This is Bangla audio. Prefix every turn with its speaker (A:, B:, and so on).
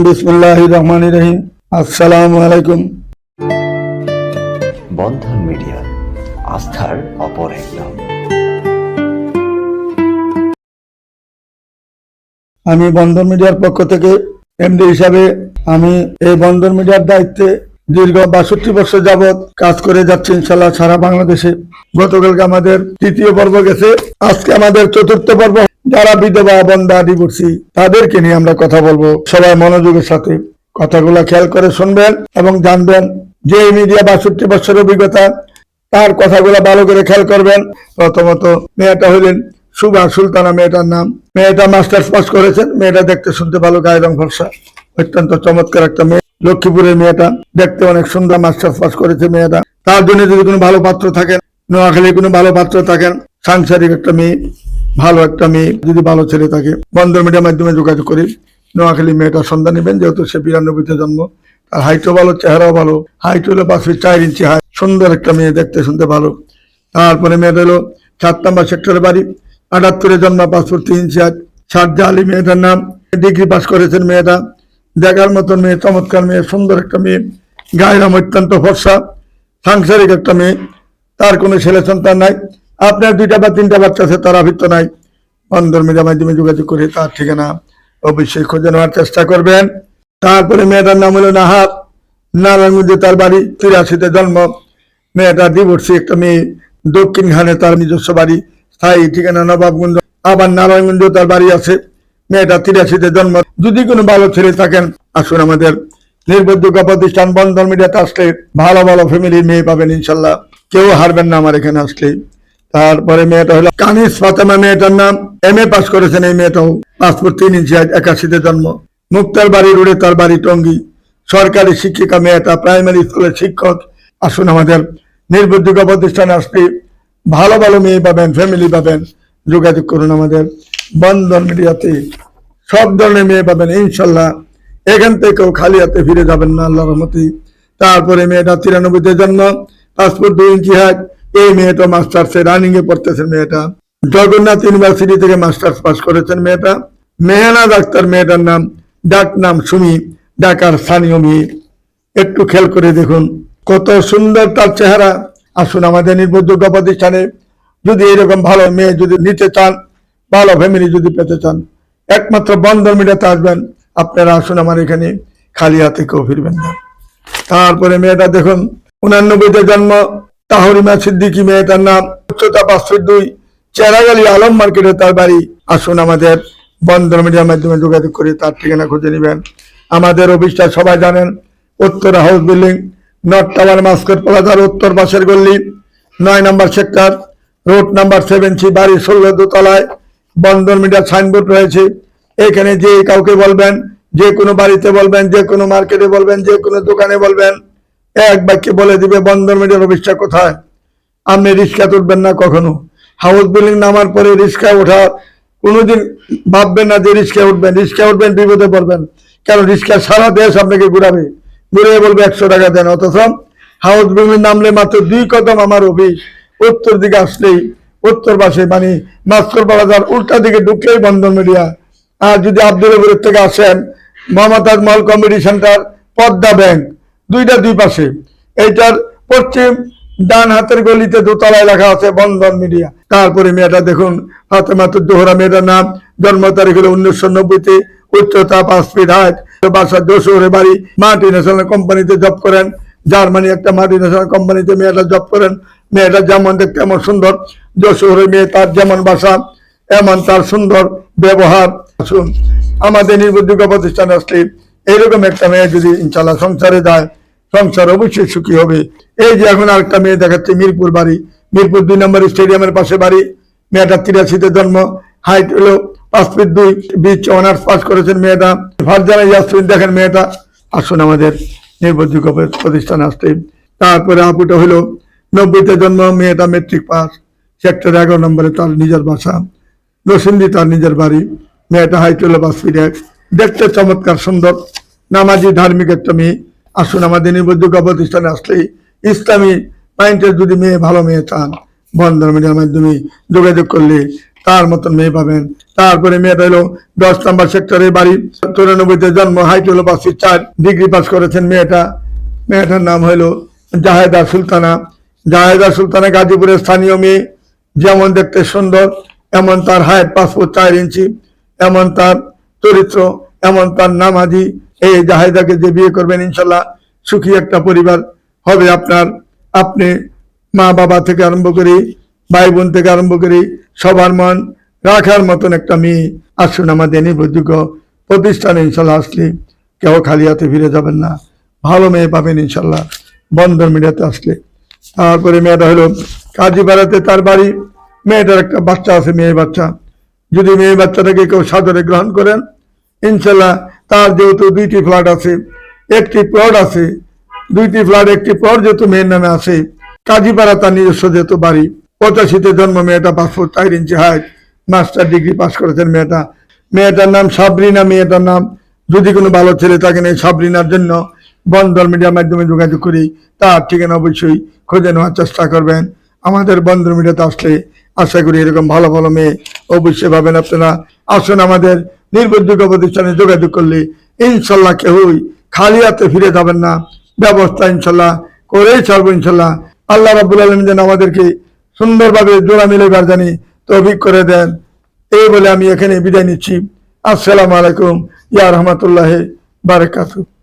A: বিসমুল্লাহ রহমান রহিম। আসসালামু আলাইকুম।
B: বন্ধন মিডিয়া আস্থার অপর এক নাম
A: আমি বন্ধন মিডিয়ার পক্ষ থেকে এমডি হিসাবে আমি এই বন্ধন মিডিয়ার দায়িত্বে দীর্ঘ বাষট্টি বছর যাবৎ কাজ করে যাচ্ছি ইনশাল্লাহ সারা বাংলাদেশে। গতকালকে আমাদের তৃতীয় পর্ব গেছে। আজকে আমাদের চতুর্থ পর্ব। যারা বিধবা বন্ধা ডিভোর্সি, তাদেরকে নিয়ে আমরা কথা বলব। সবাই মনোযোগের সাথে কথাগুলো খেয়াল করে শুনবেন এবং জানবেন যে মিডিয়া বাষট্টি বছরের অভিজ্ঞতা, তার কথাগুলো ভালো করে খেয়াল করবেন। প্রথমত মেয়েটা হইলেন সুভা সুলতানা, মেয়েটার নাম। মেয়েটা মাস্টার্স পাস করেছেন। মেয়েটা দেখতে শুনতে ভালো গায়ে রং ফর্সা। অত্যন্ত চমৎকার একটা মেয়ে। লক্ষ্মীপুরের মেয়েটা। দেখতে অনেক সুন্দর মাস্টার্স পাস করেছে মেয়েটা। তার জন্য যদি কোনো ভালো পাত্র থাকেন নোয়াখালী কোনো ভালো পাত্র থাকেন, সাংসারিক একটা মেয়ে, ভালো একটা মেয়ে, যদি ভালো ছেলে থাকে বন্ধন মিডিয়ার মাধ্যমে যোগাযোগ করি নোয়াখালী মেয়েটার সন্ধান নেবেন, যেহেতু সে বিরানব্বইতে জন্ম। তার হাইটও ভালো, চেহারাও ভালো। হাইট হলো পাঁচ ফিট চার ইঞ্চি হাইট সুন্দর একটা মেয়ে, দেখতে শুনতে ভালো। তারপরে মেয়েটা হলো সাত নম্বর সেক্টরের বাড়ি। আটাত্তরে জন্ম পাসপোর্ট তিন ইঞ্চি হাইট সাজ্জা আলী মেয়েটার নাম। ডিগ্রি পাস করেছেন মেয়েটা। দেখার মতন মেয়ে, চমৎকার মেয়ে, সুন্দর একটা মেয়ে, গায়ের অত্যন্ত ফর্সা, সাংসারিক একটা মেয়ে, তার কোনো ছেলে সন্তান নাই। আপনার দুইটা বা তিনটা বাচ্চা আছে, তার আভিত্য নাই। বন্ধন মাধ্যমে যোগাযোগ করে তার ঠিকানা অবশ্যই খোঁজে নেওয়ার চেষ্টা করবেন। তারপরে মেয়েটার নাম হলো নাহার। নারায়ণগঞ্জে তার বাড়ি, তিরাশিতে জন্ম। মেয়েটা ডিভোর্সি একটা মেয়ে। দক্ষিণ খানে তার নিজস্ব বাড়ি, স্থায়ী ঠিকানা নবাবগঞ্জ। আবার নারায়ণগঞ্জ তার বাড়ি আছে। মেয়েটা তিরাশিতে জন্ম। যদি কোনো ভালো ছেলে থাকেন, আসুন আমাদের নির্ভরযোগ্য প্রতিষ্ঠান, বন্ধন মিডিয়াতে আসলে ভালো ভালো ফ্যামিলির মেয়ে পাবেন ইনশাল্লাহ। কেউ হারবেন না আমার এখানে আসলে তারপরে মেয়েটা হলো কানিস ফাতেমা, মেয়েটার নাম এম এ পাস করেছেন এই মেয়েটাও। পাসপোর্ট তিন ইঞ্চি একাশিতে জন্ম। মুক্তার বাড়ি রোডে, তার বাড়ি টঙ্গি। সরকারি শিক্ষিকা মেয়েটা প্রাইমারি স্কুলের শিক্ষক। আসুন আমাদের নির্ভরযোগ্য প্রতিষ্ঠানে আসলে ভালো ভালো মেয়ে পাবেন ফ্যামিলি পাবেন। যোগাযোগ করুন আমাদের। বন্ধন মিডিয়াতে সব ধরনের মেয়ে পাবেন, ইনশাল্লাহ। এখান থেকেও খালি হাতে ফিরে যাবেন না আল্লাহর রহমতে। তারপরে মেয়েটা তিরানব্বইতে জন্ম, পাসপোর্ট দুই ইঞ্চি হাইট। এই মেয়েটা মাস্টার্সে রানিং এ পড়তেছেন মেয়েটা। জগন্নাথ ইউনিভার্সিটি থেকে মাস্টার্স পাস করেছেন মেয়েটা। মেহানা ডাক্তার মেয়েটার নাম, ডাক নাম সুমি, ঢাকার স্থানীয় মেয়ে। একটু খেয়াল করে দেখুন, কত সুন্দর তার চেহারা। আসুন আমাদের নির্ভরযোগ্য প্রতিষ্ঠানে। যদি এরকম ভালো মেয়ে যদি নিতে চান ভালো ফ্যামিলি যদি পেতে চান, একমাত্র বন্ধন মিডিয়াতে আসবেন। আপনারা আসুন আমার এখানে, খালি হাতে কেউ ফিরবেন না। তারপরে মেয়েটা দেখুন, উনানব্বইতে জন্ম তাহরিমা সিদ্দিকি মেয়েটার নাম, উচ্চতা পাঁচ দুই, চেরাগালি আলম মার্কেটে তার বাড়ি। আসুন আমাদের বন্ধন মিডিয়ার মাধ্যমে যোগাযোগ করে তার ঠিকানা খুঁজে নেবেন। আমাদের অফিসটা সবাই জানেন, উত্তর house building, north tower mascot প্লাজার উত্তর পাশের গল্লি নয় নম্বর sector, road number seven C বাড়ি ষোলো দোতলায়। বন্ধন মিডিয়ার সাইনবোর্ড রয়েছে। এখানে যে কাউকে বলবেন, যে কোনো বাড়িতে বলবেন, যে কোনো মার্কেটে বলবেন, যে কোনো দোকানে বলবেন, এক বাক্যে বলে দিবে, বন্ধন মিডিয়ার অফিসটা কোথায়? আপনি রিক্সা তুলবেন না কখনো? হাউস বিল্ডিং নামার পরে রিক্সা ওঠা, কোনোদিন ভাববেন না যে রিক্সা উঠবেন। রিক্সা উঠবেন, বিপদে পড়বেন। কারণ রিক্সা সারা দেশ আপনাকে ঘুরাবে। ঘুরে বলবে, একশো টাকা দেন। অথচ হাউস বিল্ডিং নামলে মাত্র দুই কদম আমার অফিস। উত্তর দিকে আসলেই উত্তর পাশে মানে মাস্কর বাজার উল্টা দিকে ঢুকলেই বন্ধন মিডিয়া। আর যদি আব্দুলপুরের থেকে আসেন মোহাম্মদ মহল কমিটি সেন্টার, পদ্মা ব্যাংক, দুইটা দুই পাশে। এইটার পশ্চিম ডান হাতের গলিতে দোতলায় লেখা আছে বন্ধন মিডিয়া। তারপরে মেয়েটা দেখুন, ফাতেমা জোহরা মেয়েটার নাম জন্ম তারিখ হলো উনিশশো নব্বইতে, উচ্চতা পাঁচ ফিট হাইট বাসা যশোরে বাড়ি মাল্টি ন্যাশনাল কোম্পানিতে জব করেন। জার্মানি একটা মাল্টি ন্যাশনাল কোম্পানিতে মেয়েটা জব করেন। মেয়েটা যেমন দেখতে এমন সুন্দর। যশোরে মেয়ে তার যেমন বাসা এমন তার সুন্দর ব্যবহার। আসুন, আমাদের নির্ভরযোগ্য প্রতিষ্ঠান আসলে এইরকম একটা মেয়ে যদি ইনশাল্লাহ সংসারে যায়, সংসার অবশ্যই সুখী হবে। এই যে এখন আরেকটা মেয়ে দেখাচ্ছে, মিরপুর বাড়ি। মিরপুর দুই নম্বর স্টেডিয়ামের পাশে বাড়ি। মেয়েটা তিরাশিতে জন্ম, হাইট হলো পাঁচ ফিট দুই বিচ অনার্স পাস করেছেন মেয়েটা। ফারজানা ইয়াসমিন দেখেন মেয়েটা। আসুন আমাদের নির্ভরযোগ্য প্রতিষ্ঠান আসতে। তারপরে আপুটা হলো নব্বইতে জন্ম, মেয়েটা মেট্রিক পাস সেক্টর এগারো নম্বরে তার নিজের বাসা নসিন্দি তার নিজের বাড়ি, মেয়েটা হাইট হলো পাঁচ ফিট দেখতে চমৎকার, সুন্দর। নামাজি ধার্মিক একটা মেয়ে। আসুন আমাদের নির্ভরযোগ্য প্রতিষ্ঠানে আসলেই ইসলামী মাইন্ডের যদি মেয়ে, ভালো মেয়ে চান বন্ধন মিডিয়ার মাধ্যমে যোগাযোগ করলে তার মতন মেয়ে পাবেন। তারপরে মেয়েটা হলো দশ নম্বর সেক্টরে বাড়ি। চৌরানব্বইতে জন্ম হাইট হলো পাঁচশো চার, ডিগ্রি পাস করেছেন মেয়েটা। মেয়েটার নাম হলো জাহেদা সুলতানা। জাহেদা সুলতানা গাজীপুরের স্থানীয় মেয়ে। যেমন দেখতে সুন্দর, এমন তার হাইট পাসপোর্ট চার ইঞ্চি, এমন তার চরিত্র, এমন তার নামাজি। এই জাহেদাকে যে বিয়ে করবেন ইনশাল্লাহ, সুখী একটা পরিবার হবে আপনার। আপনি মা বাবা থেকে আরম্ভ করি, ভাই বোন থেকে আরম্ভ করি, সবার মন রাখার মতন একটা মেয়ে। আসুন আমাদের নির্ভরযোগ্য প্রতিষ্ঠানে ইনশাল্লাহ আসলে কেউ খালি হাতে ফিরে যাবেন না। ভালো মেয়ে পাবেন ইনশাল্লাহ, বন্দর মিডিয়াতে আসলে। তারপরে মেয়েটা হলো কাজীপাড়াতে তার বাড়ি। মেয়েটার একটা বাচ্চা আছে, মেয়ে বাচ্চা। যদি মেয়ে বাচ্চাটাকে কেউ সাদরে গ্রহণ করেন, ইনশাল্লাহ তার যেহেতু দুইটি ফ্ল্যাট আছে, একটি প্লট আছে, দুইটি ফ্ল্যাট, একটি প্লট যেহেতু মেয়ের নামে আছে, কাজীপাড়া তার নিজস্ব যেহেতু বাড়ি। পঁচাশিতে জন্ম মেয়েটা পাসপোর্ট চার inch height master degree pass করেছেন মেয়েটা। মেয়েটার নাম সাবরিনা, মেয়েটার নাম যদি কোনো ভালো ছেলে থাকেন এই সাবরিনার জন্য বন্দর মিডিয়ার মাধ্যমে যোগাযোগ করি, তার ঠিকানা অবশ্যই খুঁজে নেওয়ার চেষ্টা করবেন। আমাদের বন্দর মিডিয়াতে আসলে আশা করি এরকম ভালো ভালো মেয়ে অবশ্যই পাবেন আপনারা। আসুন আমাদের নির্ভরযোগ্য প্রতিষ্ঠানে যোগাযোগ করলে ইনশাল্লাহ কেউই খালি হাতে ফিরে যাবেন না। ব্যবস্থা ইনশাল্লাহ করেই ছাড়বো ইনশাল্লাহ। আল্লাহ রাবুল আলম যেন আমাদেরকে সুন্দরভাবে জোড়া মিলেবার জানি তৌফিক করে দেন। এই বলে আমি এখানে বিদায় নিচ্ছি। আসসালামু আলাইকুম। ইয়া রহমতুল্লাহ বারাকাতুহ।